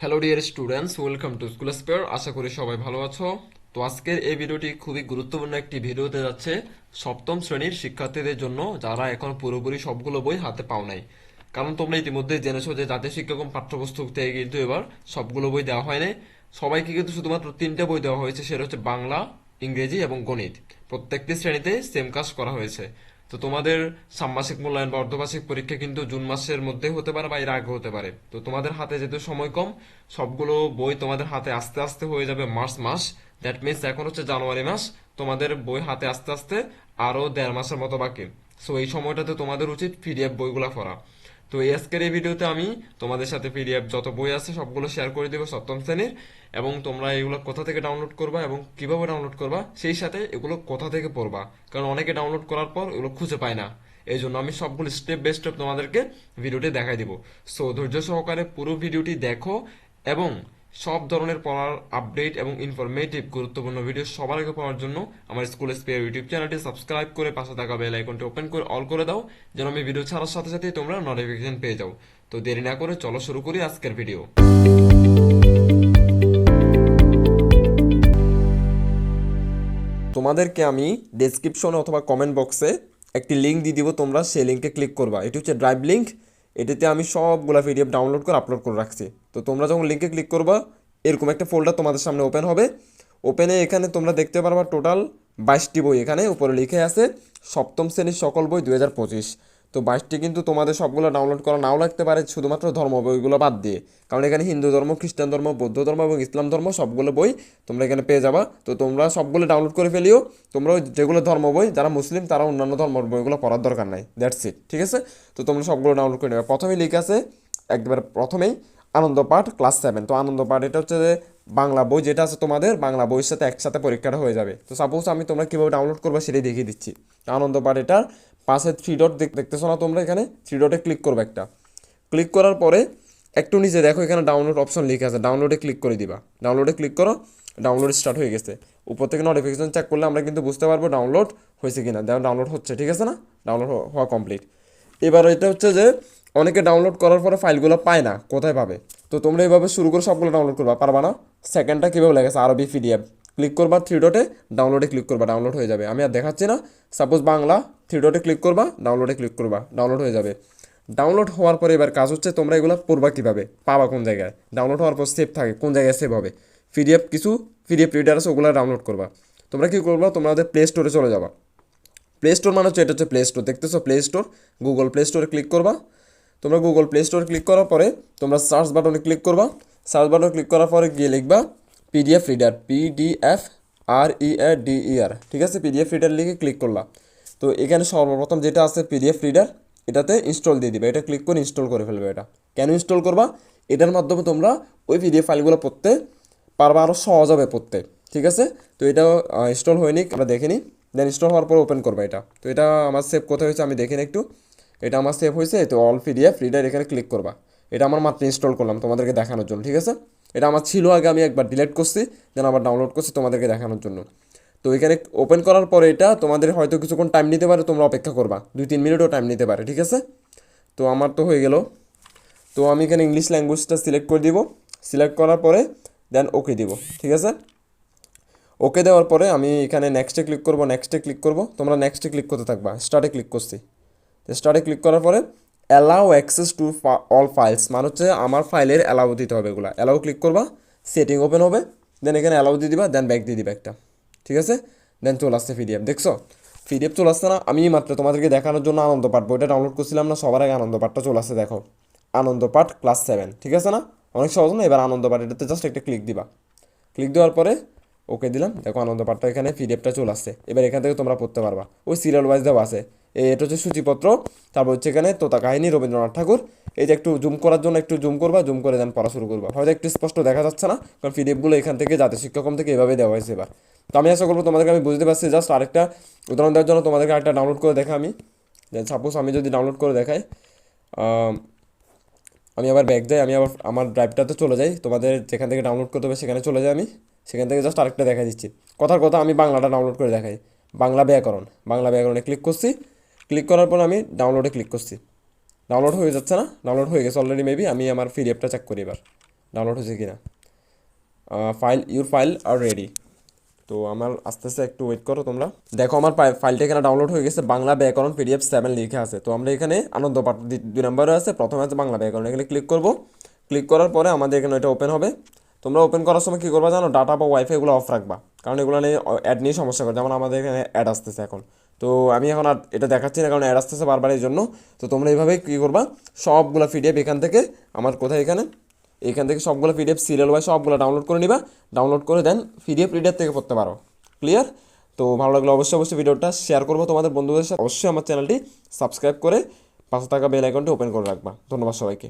Hello dear students welcome to school spare আশা করি সবাই ভালো আছো। তো আজকের এই ভিডিওটি খুবই গুরুত্বপূর্ণ একটি ভিডিও হতে যাচ্ছে সপ্তম শ্রেণির শিক্ষার্থীদের জন্য, যারা এখন পুরোপুরি সবগুলো বই হাতে পাও নাই। কারণ তোমরা ইতিমধ্যে জেনেছো যে জাতীয় শিক্ষাক্রম পাঠ্যপুস্তক থেকে কিন্তু এবার সবগুলো বই দেওয়া হয় নাই। সবাইকে কিন্তু শুধুমাত্র তিনটে বই দেওয়া হয়েছে, সেটা হচ্ছে বাংলা, ইংরেজি এবং গণিত। প্রত্যেকটি শ্রেণীতে সেম কাজ করা হয়েছে। তো তোমাদের ষান্মাসিক মূল্যায়ন বা অর্ধবার্ষিক পরীক্ষা কিন্তু জুন মাসের মধ্যে হতে পারে বা এর আগে হতে পারে। তো তোমাদের হাতে যেহেতু সময় কম, সবগুলো বই তোমাদের হাতে আস্তে আস্তে হয়ে যাবে মার্চ মাস। দ্যাট মিনস এখন হচ্ছে জানুয়ারি মাস। তোমাদের বই হাতে আস্তে আস্তে আরও দেড় মাসের মতো বাকি। সো এই সময়টাতে তোমাদের উচিত পিডিএফ বইগুলা পড়া। তো আজকের এই ভিডিওতে আমি তোমাদের সাথে পিডিএফ যত বই আছে সবগুলো শেয়ার করে দেবো সপ্তম শ্রেণির, এবং তোমরা এগুলো কোথা থেকে ডাউনলোড করবা এবং কীভাবে ডাউনলোড করবা, সেই সাথে এগুলো কোথা থেকে পড়বা। কারণ অনেকে ডাউনলোড করার পর এগুলো খুঁজে পায় না। এই জন্য আমি সবগুলো স্টেপ বাই স্টেপ তোমাদেরকে ভিডিওটি দেখাই দিব। সো ধৈর্য সহকারে পুরো ভিডিওটি দেখো, এবং সব ধরনের পড়ার আপডেট এবং ইনফরমেটিভ গুরুত্বপূর্ণ ভিডিও সবার আগে পাওয়ার জন্য আমার স্কুল স্পেয়ার ইউটিউব চ্যানেলটি সাবস্ক্রাইব করে পাশে থাকা বেল আইকনটি ওপেন করে অল করে দাও, যেন আমি ভিডিও ছাড়ার সাথে সাথেই তোমরা নোটিফিকেশন পেয়ে যাও। তো দেরি না করে চলো শুরু করি আজকের ভিডিও তোমাদেরকে আমি ডেসক্রিপশনে অথবা কমেন্ট বক্সে একটি লিঙ্ক দিয়ে দিব, তোমরা সেই লিঙ্কে ক্লিক করবা। এটি হচ্ছে ড্রাইভ লিঙ্ক এটিতে আমি সবগুলা পিডিএফ ডাউনলোড করে আপলোড করে রাখছি। তো তোমরা যখন লিঙ্কে ক্লিক করবা, এরকম একটা ফোল্ডার তোমাদের সামনে ওপেন হবে। ওপেনে এখানে তোমরা দেখতে পারবা টোটাল বাইশটি বই এখানে। উপরে লিখে আছে সপ্তম শ্রেণির সকল বই দু হাজার পঁচিশ। তো বাইশটি কিন্তু তোমাদের সবগুলো ডাউনলোড করা নাও লাগতে পারে, শুধুমাত্র ধর্ম বইগুলো বাদ দিয়ে। কারণ এখানে হিন্দু ধর্ম, খ্রিস্টান ধর্ম, বৌদ্ধ ধর্ম এবং ইসলাম ধর্ম সবগুলো বই তোমরা এখানে পেয়ে যাবা। তো তোমরা সবগুলো ডাউনলোড করে ফেলিও, তোমরা যেগুলো ধর্ম বই, যারা মুসলিম, তারা অন্যান্য ধর্মের বইগুলো পড়ার দরকার নাই। দ্যাটস ইট ঠিক আছে? তো তোমরা সবগুলো ডাউনলোড করে নেবে। প্রথমেই লিখে আছে, একবার প্রথমেই আনন্দ পাঠ ক্লাস সেভেন তো আনন্দ পাঠ এটা হচ্ছে যে বাংলা বই যেটা আছে তোমাদের, বাংলা বইয়ের সাথে একসাথে পরীক্ষাটা হয়ে যাবে। তো সাপোজ আমি তোমরা কীভাবে ডাউনলোড করবে সেটাই দেখিয়ে দিচ্ছি। আনন্দ পাঠ এটার পাশে থ্রি ডট দেখতেছো না তোমরা এখানে? থ্রি ডটে ক্লিক করবে একটা। ক্লিক করার পরে একটু নিচে দেখো এখানে ডাউনলোড অপশন লিখে আছে। ডাউনলোডে ক্লিক করে দিবা। ডাউনলোডে ক্লিক করো ডাউনলোড স্টার্ট হয়ে গেছে। উপর থেকে নোটিফিকেশন চেক করলে আমরা কিন্তু বুঝতে পারব ডাউনলোড হয়েছে কিনা। দেখো ডাউনলোড হচ্ছে, ঠিক আছে না? ডাউনলোড হওয়া কমপ্লিট এবার এটা হচ্ছে যে অনেকে ডাউনলোড করার পরে ফাইলগুলো পায় না, কোথায় পাবে? তো তোমরা এইভাবে শুরু করে সবগুলো ডাউনলোড করবা, পারবা না? সেকেন্ডটা কীভাবে লেগেছে আরবি পিডিএফ ক্লিক করবা থ্রি ডটে ডাউনলোডে ক্লিক করবা ডাউনলোড হয়ে যাবে। আমি আর দেখাচ্ছি না। সাপোজ বাংলা থ্রি ডটে ক্লিক করবা ডাউনলোডে ক্লিক করবা ডাউনলোড হয়ে যাবে। ডাউনলোড হওয়ার পরে এবার কাজ হচ্ছে তোমরা এগুলো পড়বা কীভাবে? পাবা কোন জায়গায়? ডাউনলোড হওয়ার পর সেভ থাকে, কোন জায়গায় সেভ হবে? পিডিএফ কিছু পিডিএফ রিডার আছে, ওগুলো ডাউনলোড করবা। তোমরা কী করবা? তোমাদের প্লে স্টোরে চলে যাবা। প্লে স্টোর মানে হচ্ছে, এটা হচ্ছে প্লে স্টোর দেখতেছো প্লে স্টোর গুগল প্লে স্টোরে ক্লিক করবা। তোমরা গুগল প্লে স্টোরে ক্লিক করার পরে তোমরা সার্চ বাটনে ক্লিক করবা। সার্চ বাটনে ক্লিক করার পরে গিয়ে লিখবা PDF reader PDF R E R D E R ঠিক আছে? পিডিএফ রিডার লিখে ক্লিক করলাম। তো এখানে সর্বপ্রথম যেটা আছে পিডিএফ রিডার এটাতে ইনস্টল দিয়ে দিবে। এটা ক্লিক করে ইনস্টল করে ফেলবে এটা। কেন ইনস্টল করবা? এটার মাধ্যমে তোমরা ওই পিডিএফ ফাইলগুলো পড়তে পারবা আরও সহজ হবে পড়তে, ঠিক আছে? তো এটা ইনস্টল হয়নি, আমরা দেখিনি দেন ইনস্টল হওয়ার পর ওপেন করবা এটা। তো এটা আমার সেভ কোথায় হয়েছে আমি দেখিনি একটু। এটা আমার সেভ হয়েছে, তো অল পিডিএফ রিডার এখানে ক্লিক করবা। এটা আমার মাত্র ইনস্টল করলাম তোমাদেরকে দেখানোর জন্য, ঠিক আছে? এটা আমার ছিল আগে, আমি একবার ডিলেট করছি দেন আবার ডাউনলোড করছি তোমাদেরকে দেখানোর জন্য। তো এখানে ওপেন করার পরে এটা তোমাদের হয়তো কিছুক্ষণ টাইম নিতে পারে, তোমরা অপেক্ষা করবা। দুই, তিন মিনিটও টাইম নিতে পারে, ঠিক আছে? তো আমার তো হয়ে গেল। তো আমি এখানে ইংলিশ ল্যাঙ্গুয়েজটা সিলেক্ট করে দিব। সিলেক্ট করার পরে দেন ওকে দিব, ঠিক আছে? ওকে দেওয়ার পরে আমি এখানে নেক্সটে ক্লিক করব নেক্সটে ক্লিক করব। তোমরা নেক্সটে ক্লিক করতে থাকবা স্টার্টে ক্লিক করছি। স্টার্টে ক্লিক করার পরে allow access to all files মানে হচ্ছে আমার ফাইলের অ্যালাউ দিতে হবে এগুলো। অ্যালাউ ক্লিক করবা সেটিং ওপেন হবে দেন এখানে অ্যালাউ দিয়ে দিবা দেন ব্যাক দিয়ে দিবা একটা। ঠিক আছে? দেন চলে আসছে পিডিএফ দেখছ? পিডিএফ চলে আসছে না, আমি মাত্র তোমাদেরকে দেখানোর জন্য আনন্দ পাঠ বইটা ডাউনলোড করছিলাম না, সবার আগে আনন্দ পাঠটা চলে আসছে, দেখো। আনন্দ পাঠ ক্লাস সেভেন ঠিক আছে না? অনেক সহজ না? এবার আনন্দ পাঠ এটাতে জাস্ট একটা ক্লিক দিবা। ক্লিক দেওয়ার পরে ওকে দিলাম। দেখো আনন্দ পাঠটা এখানে পিডিএফটা চলে আসছে। এবার এখান থেকে তোমরা পড়তে পারবা। ওই সিরিয়াল ওয়াইজ দেওয়া আছে। এটা হচ্ছে সূচিপত্র। তারপর হচ্ছে এখানে তোতা কাহিনী রবীন্দ্রনাথ ঠাকুর। এই যে একটু জুম করার জন্য একটু জুম করবা জুম করে দেন পড়া শুরু করবা। হয়তো একটু স্পষ্ট দেখা যাচ্ছে না, কারণ পিডিএফগুলো এখান থেকে জাতীয় শিক্ষাক্রম থেকে এভাবে দেওয়া হয়েছে এবার। তো আমি আশা করব তোমাদেরকে আমি বুঝতে পারছি জাস্ট আরেকটা উদাহরণ দেওয়ার জন্য তোমাদেরকে আরেকটা ডাউনলোড করে দেখা আমি। সাপোজ আমি যদি ডাউনলোড করে দেখাই, আমি আবার ব্যাগ যাই, আমি আবার আমার ড্রাইভটাতে চলে যাই। তোমাদের যেখান থেকে ডাউনলোড করতে হবে সেখানে চলে যাই আমি। সেখান থেকে জাস্ট আরেকটা দেখা দিচ্ছি। কথার কথা আমি বাংলাটা ডাউনলোড করে দেখাই। বাংলা ব্যাকরণ। বাংলা ব্যাকরণে ক্লিক করছি। ক্লিক করার পর আমি ডাউনলোডে ক্লিক করছি। ডাউনলোড হয়ে যাচ্ছে না? ডাউনলোড হয়ে গেছে অলরেডি মেবি আমি আমার পিডিএফটা চেক করি এবার। ডাউনলোড হয়েছে কি না file your file are ready তো আমার আস্তে আস্তে একটু ওয়েট করো তোমরা। দেখো আমার ফাইলটা এখানে ডাউনলোড হয়ে গেছে। বাংলা ব্যাকরণ পিডিএফ সেভেন লিখে আছে। তো আমরা এখানে আনন্দ পাঠ দুই নম্বরে আছে। প্রথমে আছে বাংলা ব্যাকরণ। এখানে ক্লিক করব। ক্লিক করার পরে আমাদের এখানে এটা ওপেন হবে। তোমরা ওপেন করার সময় কী করবা জানো? ডাটা বা ওয়াইফাই এগুলো অফ রাখবা। কারণ এগুলো নিয়ে অ্যাড নিয়ে সমস্যা করে। যেমন আমাদের এখানে অ্যাড আসতেছে এখন। তো আমি এখন আর এটা দেখাচ্ছি না, কারণ অ্যাড আসতেছে বারবার এই জন্য। তো তোমরা এইভাবে কী করবা? সবগুলো পিডিএফ এখান থেকে, আমার কোথায় এখানে? এখান থেকে সবগুলো পিডিএফ সিরিয়াল ওয়াই সবগুলো ডাউনলোড করে নিবা। ডাউনলোড করে দেন পিডিএফ রিডার থেকে পড়তে পারো। ক্লিয়ার তো ভালো লাগলে অবশ্যই অবশ্যই ভিডিওটা শেয়ার করব। তোমাদের বন্ধুদের সাথে অবশ্যই আমার চ্যানেলটি সাবস্ক্রাইব করে পাঁচশো টাকা বেল আইকনটি ওপেন করে রাখবা। ধন্যবাদ সবাইকে।